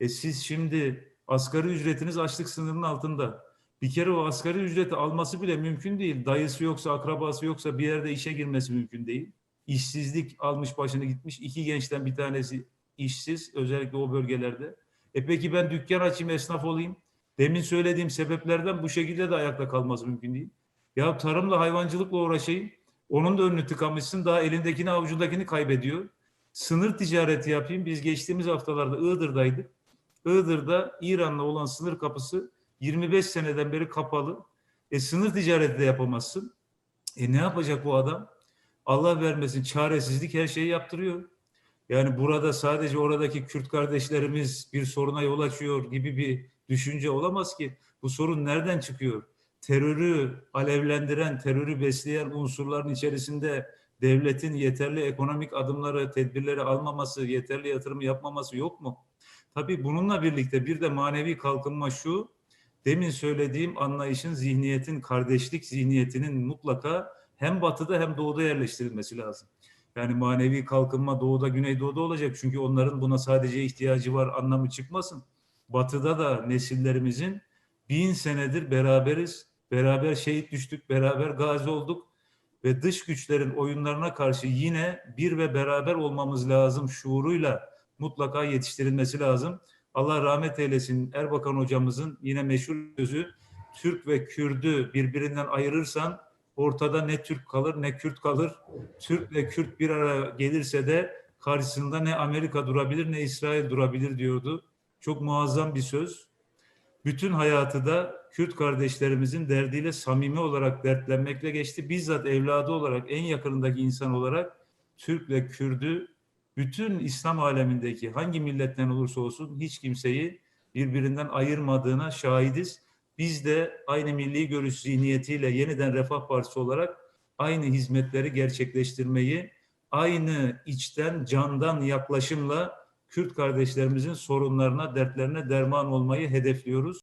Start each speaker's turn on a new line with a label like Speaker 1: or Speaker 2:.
Speaker 1: E siz şimdi asgari ücretiniz açlık sınırının altında. Bir kere o asgari ücreti alması bile mümkün değil. Dayısı yoksa, akrabası yoksa bir yerde işe girmesi mümkün değil. İşsizlik almış başını gitmiş. İki gençten bir tanesi işsiz özellikle o bölgelerde. E peki ben dükkan açayım, esnaf olayım. Demin söylediğim sebeplerden bu şekilde de ayakta kalması mümkün değil. Ya tarımla, hayvancılıkla uğraşayım. Onun da önünü tıkamışsın. Daha elindekini, avucundakini kaybediyor. Sınır ticareti yapayım. Biz geçtiğimiz haftalarda Iğdır'daydık. Iğdır'da İran'la olan sınır kapısı 25 seneden beri kapalı. E sınır ticareti de yapamazsın. E ne yapacak bu adam? Allah vermesin çaresizlik her şeyi yaptırıyor. Yani burada sadece oradaki Kürt kardeşlerimiz bir soruna yol açıyor gibi bir düşünce olamaz ki. Bu sorun nereden çıkıyor? Terörü alevlendiren, terörü besleyen unsurların içerisinde devletin yeterli ekonomik adımları, tedbirleri almaması, yeterli yatırım yapmaması yok mu? Tabii bununla birlikte bir de manevi kalkınma şu, demin söylediğim anlayışın, zihniyetin, kardeşlik zihniyetinin mutlaka hem batıda hem doğuda yerleştirilmesi lazım. Yani manevi kalkınma doğuda, güneydoğuda olacak. Çünkü onların buna sadece ihtiyacı var anlamı çıkmasın. Batıda da nesillerimizin bin senedir beraberiz. Beraber şehit düştük, beraber gazi olduk. Ve dış güçlerin oyunlarına karşı yine bir ve beraber olmamız lazım şuuruyla mutlaka yetiştirilmesi lazım. Allah rahmet eylesin Erbakan hocamızın yine meşhur sözü Türk ve Kürdü birbirinden ayırırsan ortada ne Türk kalır ne Kürt kalır. Türk ve Kürt bir araya gelirse de karşısında ne Amerika durabilir ne İsrail durabilir diyordu. Çok muazzam bir söz. Bütün hayatı da Kürt kardeşlerimizin derdiyle samimi olarak dertlenmekle geçti. Bizzat evladı olarak en yakınındaki insan olarak Türk ve Kürdü bütün İslam alemindeki hangi milletten olursa olsun hiç kimseyi birbirinden ayırmadığına şahidiz. Biz de aynı milli görüş zihniyetiyle yeniden Refah Partisi olarak aynı hizmetleri gerçekleştirmeyi, aynı içten, candan yaklaşımla Kürt kardeşlerimizin sorunlarına, dertlerine derman olmayı hedefliyoruz.